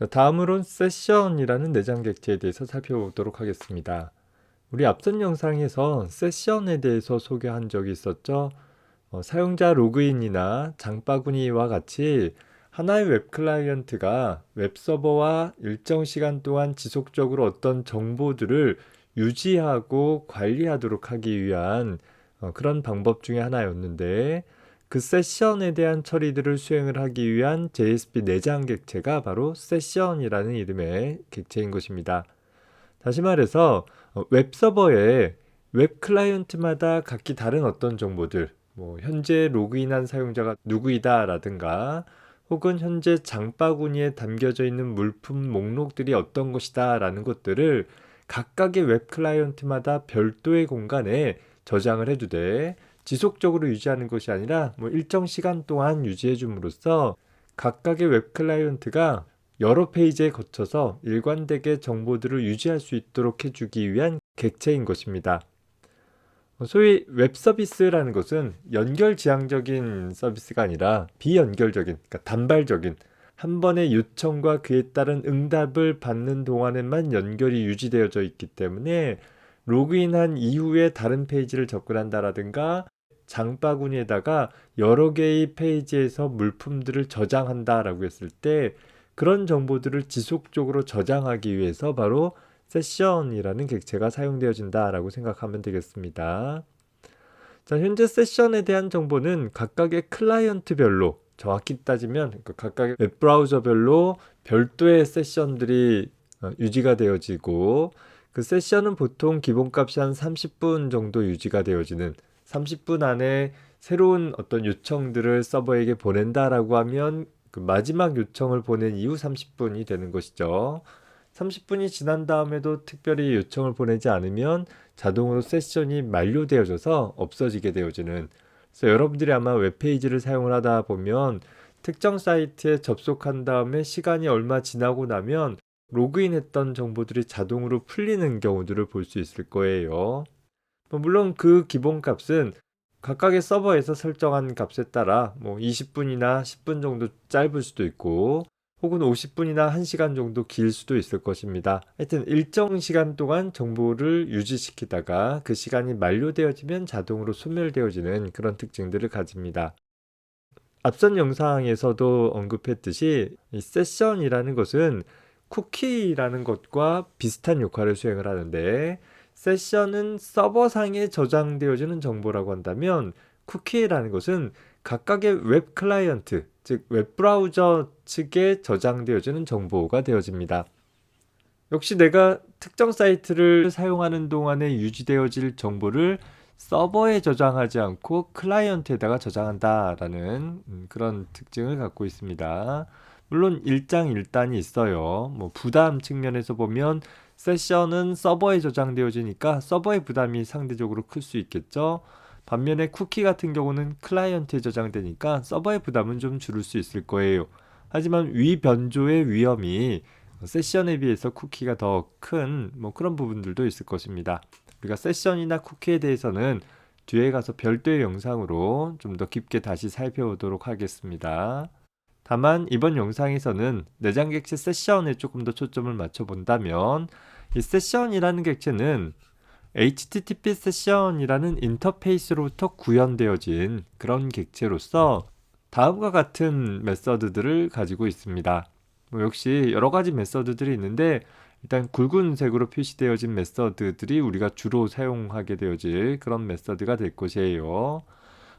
자, 다음으론 세션이라는 내장 객체에 대해서 살펴보도록 하겠습니다. 우리 앞선 영상에서 세션에 대해서 소개한 적이 있었죠. 어, 사용자 로그인이나 장바구니와 같이 하나의 웹 클라이언트가 웹 서버와 일정 시간 동안 지속적으로 어떤 정보들을 유지하고 관리하도록 하기 위한 어, 그런 방법 중에 하나였는데 그 세션에 대한 처리들을 수행을 하기 위한 JSP 내장 객체가 바로 세션이라는 이름의 객체인 것입니다. 다시 말해서 어, 웹 서버에 웹 클라이언트마다 각기 다른 어떤 정보들, 뭐 현재 로그인한 사용자가 누구이다라든가 혹은 현재 장바구니에 담겨져 있는 물품 목록들이 어떤 것이다라는 것들을 각각의 웹 클라이언트마다 별도의 공간에 저장을 해두되 지속적으로 유지하는 것이 아니라 뭐 일정 시간 동안 유지해 줌으로써 각각의 웹 클라이언트가 여러 페이지에 거쳐서 일관되게 정보들을 유지할 수 있도록 해주기 위한 객체인 것입니다. 소위 웹 서비스라는 것은 연결 지향적인 서비스가 아니라 비연결적인, 그러니까 단발적인 한 번의 요청과 그에 따른 응답을 받는 동안에만 연결이 유지되어져 있기 때문에 로그인한 이후에 다른 페이지를 접근한다라든가 장바구니에다가 여러 개의 페이지에서 물품들을 저장한다라고 했을 때 그런 정보들을 지속적으로 저장하기 위해서 바로 세션이라는 객체가 사용되어진다라고 생각하면 되겠습니다. 자, 현재 세션에 대한 정보는 각각의 클라이언트별로 정확히 따지면 그 각각의 웹브라우저별로 별도의 세션들이 어, 유지가 되어지고 그 세션은 보통 기본값이 한 30분 정도 유지가 되어지는 30분 안에 새로운 어떤 요청들을 서버에게 보낸다라고 하면 그 마지막 요청을 보낸 이후 30분이 되는 것이죠. 30분이 지난 다음에도 특별히 요청을 보내지 않으면 자동으로 세션이 만료되어져서 없어지게 되어지는 그래서 여러분들이 아마 웹페이지를 사용을 하다 보면 특정 사이트에 접속한 다음에 시간이 얼마 지나고 나면 로그인했던 정보들이 자동으로 풀리는 경우들을 볼 수 있을 거예요. 뭐 물론 그 기본 값은 각각의 서버에서 설정한 값에 따라 뭐 20분이나 10분 정도 짧을 수도 있고 혹은 50분이나 1시간 정도 길 수도 있을 것입니다. 하여튼 일정 시간 동안 정보를 유지시키다가 그 시간이 만료되어지면 자동으로 소멸되어지는 그런 특징들을 가집니다. 앞선 영상에서도 언급했듯이 이 세션이라는 것은 쿠키라는 것과 비슷한 역할을 수행을 하는데 세션은 서버상에 저장되어지는 정보라고 한다면 쿠키라는 것은 각각의 웹 클라이언트, 즉 웹브라우저 측에 저장되어지는 정보가 되어집니다. 역시 내가 특정 사이트를 사용하는 동안에 유지되어질 정보를 서버에 저장하지 않고 클라이언트에다가 저장한다라는 음, 그런 특징을 갖고 있습니다. 물론 일장일단이 있어요. 뭐 부담 측면에서 보면 세션은 서버에 저장되어지니까 서버의 부담이 상대적으로 클 수 있겠죠. 반면에 쿠키 같은 경우는 클라이언트에 저장되니까 서버의 부담은 좀 줄일 수 있을 거예요. 하지만 위 변조의 위험이 세션에 비해서 쿠키가 더 큰 뭐 그런 부분들도 있을 것입니다. 우리가 세션이나 쿠키에 대해서는 뒤에 가서 별도의 영상으로 좀 더 깊게 다시 살펴보도록 하겠습니다. 다만 이번 영상에서는 내장 객체 세션에 조금 더 초점을 맞춰 본다면 이 세션이라는 객체는 HTTP 세션이라는 인터페이스로부터 구현되어진 그런 객체로서 다음과 같은 메서드들을 가지고 있습니다. 뭐 역시 여러 가지 메서드들이 있는데 일단 굵은 색으로 표시되어진 메서드들이 우리가 주로 사용하게 되어질 그런 메서드가 될 것이에요.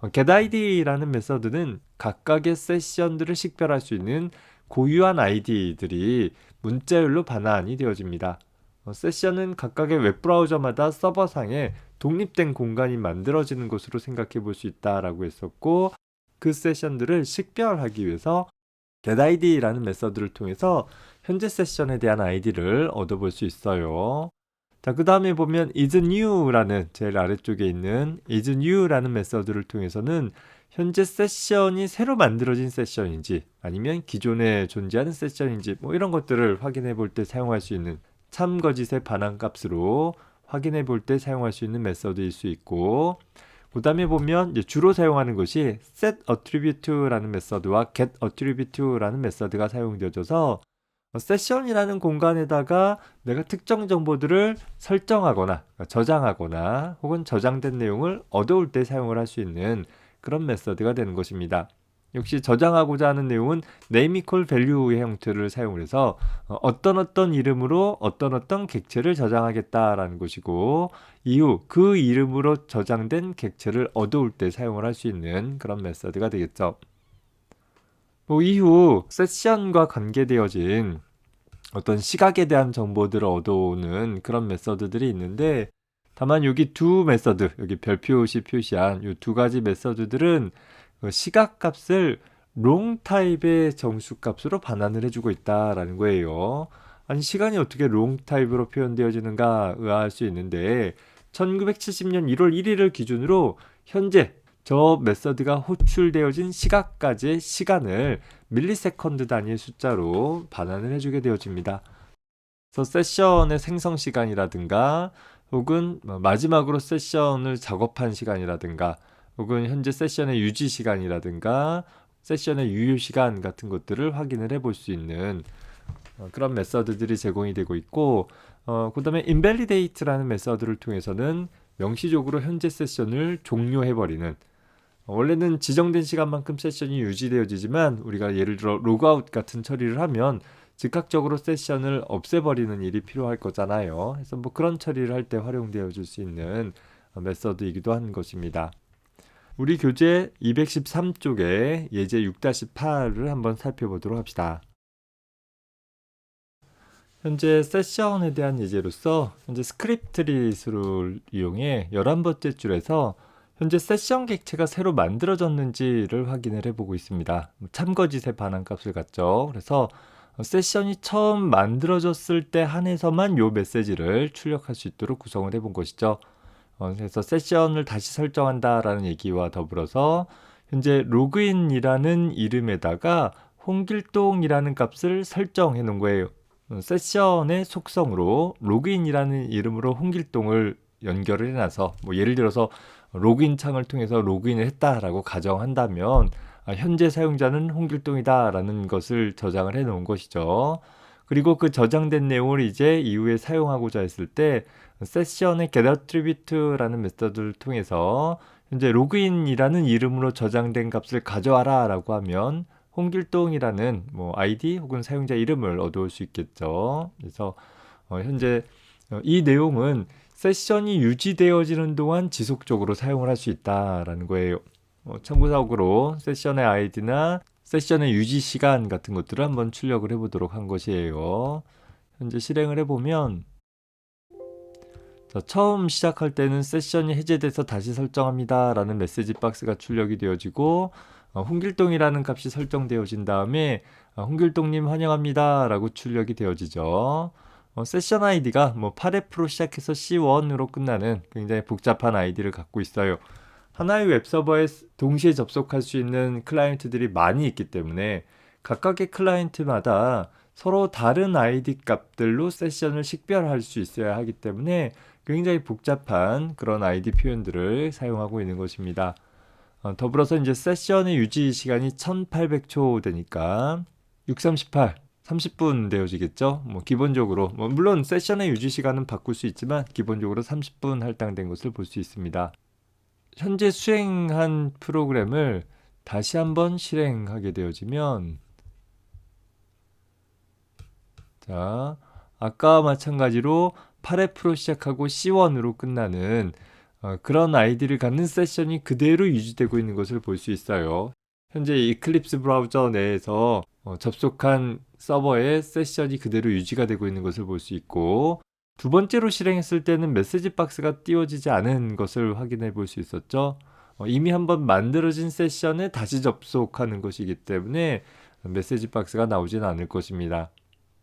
어, getID라는 메서드는 각각의 세션들을 식별할 수 있는 고유한 아이디들이 문자열로 반환이 되어집니다. 어, 세션은 각각의 웹브라우저마다 서버상에 독립된 공간이 만들어지는 것으로 생각해 볼 수 있다라고 했었고 그 세션들을 식별하기 위해서 getID라는 메서드를 통해서 현재 세션에 대한 아이디를 얻어볼 수 있어요. 자, 그 다음에 보면 is new라는 제일 아래쪽에 있는 is new라는 메서드를 통해서는 현재 세션이 새로 만들어진 세션인지 아니면 기존에 존재하는 세션인지 뭐 이런 것들을 확인해 볼 때 사용할 수 있는 참거짓의 반환 값으로 확인해 볼 때 사용할 수 있는 메서드일 수 있고 그 다음에 보면 주로 사용하는 것이 set attribute라는 메서드와 get attribute라는 메서드가 사용되어져서 어, 세션이라는 공간에다가 내가 특정 정보들을 설정하거나 그러니까 저장하거나 혹은 저장된 내용을 얻어올 때 사용을 할 수 있는 그런 메서드가 되는 것입니다. 역시 저장하고자 하는 내용은 equal value의 형태를 사용을 해서 어, 어떤 어떤 이름으로 어떤 어떤 객체를 저장하겠다라는 것이고 이후 그 이름으로 저장된 객체를 얻어올 때 사용을 할 수 있는 그런 메서드가 되겠죠. 뭐 이후 세션과 관계되어진 어떤 시각에 대한 정보들을 얻어오는 그런 메서드들이 있는데 다만 여기 두 메서드 여기 별표시 표시한 이 두 가지 메서드들은 그 시각 값을 롱 타입의 정수 값으로 반환을 해주고 있다라는 거예요. 아니 시간이 어떻게 롱 타입으로 표현되어지는가 의아할 수 있는데 1970년 1월 1일을 기준으로 현재 저 메서드가 호출되어진 시각까지의 시간을 밀리세컨드 단위의 숫자로 반환을 해주게 되어집니다. 그래서 세션의 생성 시간이라든가 혹은 뭐 마지막으로 세션을 작업한 시간이라든가 혹은 현재 세션의 유지 시간이라든가 세션의 유효 시간 같은 것들을 확인을 해볼 수 있는 어, 그런 메서드들이 제공이 되고 있고 어, 그 다음에 invalidate라는 메서드를 통해서는 명시적으로 현재 세션을 종료해 버리는 어, 원래는 지정된 시간만큼 세션이 유지되어지지만 우리가 예를 들어 로그아웃 같은 처리를 하면 즉각적으로 세션을 없애버리는 일이 필요할 거잖아요. 그래서 뭐 그런 처리를 할 때 활용되어 줄 수 있는 어, 메서드이기도 한 것입니다. 우리 교재 213쪽에 예제 6-8을 한번 살펴보도록 합시다. 현재 세션에 대한 예제로서 현재 스크립트 리스를 이용해 11번째 줄에서 현재 세션 객체가 새로 만들어졌는지를 확인을 해보고 있습니다. 참거짓의 반환 값을 갖죠. 그래서 세션이 처음 만들어졌을 때 한해서만 요 메시지를 출력할 수 있도록 구성을 해본 것이죠. 어, 그래서 세션을 다시 설정한다라는 얘기와 더불어서 현재 로그인이라는 이름에다가 홍길동이라는 값을 설정해 놓은 거예요. 어, 세션의 속성으로 로그인이라는 이름으로 홍길동을 연결을 해놔서 뭐 예를 들어서 로그인 창을 통해서 로그인을 했다라고 가정한다면 아, 현재 사용자는 홍길동이다라는 것을 저장을 해 놓은 것이죠. 그리고 그 저장된 내용을 이제 이후에 사용하고자 했을 때 세션의 get attribute라는 메서드를 통해서 현재 로그인이라는 이름으로 저장된 값을 가져와라라고 하면 홍길동이라는 뭐 아이디 혹은 사용자 이름을 얻어올 수 있겠죠. 그래서 어, 현재 어, 이 내용은 세션이 유지되어지는 동안 지속적으로 사용을 할 수 있다라는 거예요. 어, 참고사항으로 세션의 아이디나 세션의 유지 시간 같은 것들을 한번 출력을 해보도록 한 것이에요. 현재 실행을 해보면 자, 처음 시작할 때는 세션이 해제돼서 다시 설정합니다 라는 메시지 박스가 출력이 되어지고 어, 홍길동이라는 값이 설정되어진 다음에 어, 홍길동님 환영합니다 라고 출력이 되어지죠. 어, 세션 아이디가 뭐 8F로 시작해서 C1으로 끝나는 굉장히 복잡한 아이디를 갖고 있어요. 하나의 웹서버에 동시에 접속할 수 있는 클라이언트들이 많이 있기 때문에 각각의 클라이언트마다 서로 다른 아이디 값들로 세션을 식별할 수 있어야 하기 때문에 굉장히 복잡한 그런 아이디 표현들을 사용하고 있는 것입니다. 어, 더불어서 이제 세션의 유지 시간이 1800초 되니까 638 30분 되어지겠죠. 뭐 기본적으로 뭐 물론 세션의 유지 시간은 바꿀 수 있지만 기본적으로 30분 할당된 것을 볼 수 있습니다. 현재 수행한 프로그램을 다시 한번 실행하게 되어지면 자, 아까와 마찬가지로 8F로 시작하고 C1으로 끝나는 어, 그런 아이디를 갖는 세션이 그대로 유지되고 있는 것을 볼 수 있어요. 현재 이클립스 브라우저 내에서 어, 접속한 서버의 세션이 그대로 유지가 되고 있는 것을 볼 수 있고 두 번째로 실행했을 때는 메시지 박스가 띄워지지 않은 것을 확인해 볼 수 있었죠. 어, 이미 한번 만들어진 세션에 다시 접속하는 것이기 때문에 메시지 박스가 나오지는 않을 것입니다.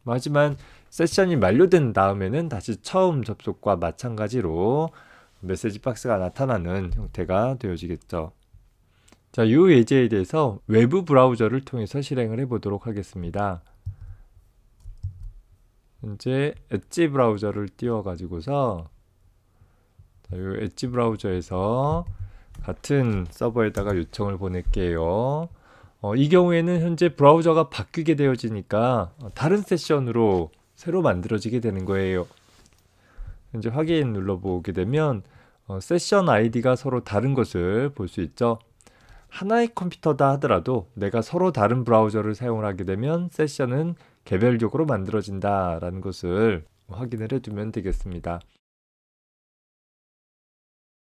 하지만 세션이 만료된 다음에는 다시 처음 접속과 마찬가지로 메시지 박스가 나타나는 형태가 되어지겠죠. 자, 이 예제에 대해서 외부 브라우저를 통해서 실행을 해 보도록 하겠습니다. 현재 엣지 브라우저를 띄워 가지고서 자, 이 엣지 브라우저에서 같은 서버에다가 요청을 보낼게요. 어, 이 경우에는 현재 브라우저가 바뀌게 되어지니까 어, 다른 세션으로 새로 만들어지게 되는 거예요. 현재 확인 눌러보게 되면 어, 세션 아이디가 서로 다른 것을 볼 수 있죠. 하나의 컴퓨터다 하더라도 내가 서로 다른 브라우저를 사용을 하게 되면 세션은 개별적으로 만들어진다라는 것을 확인을 해두면 되겠습니다.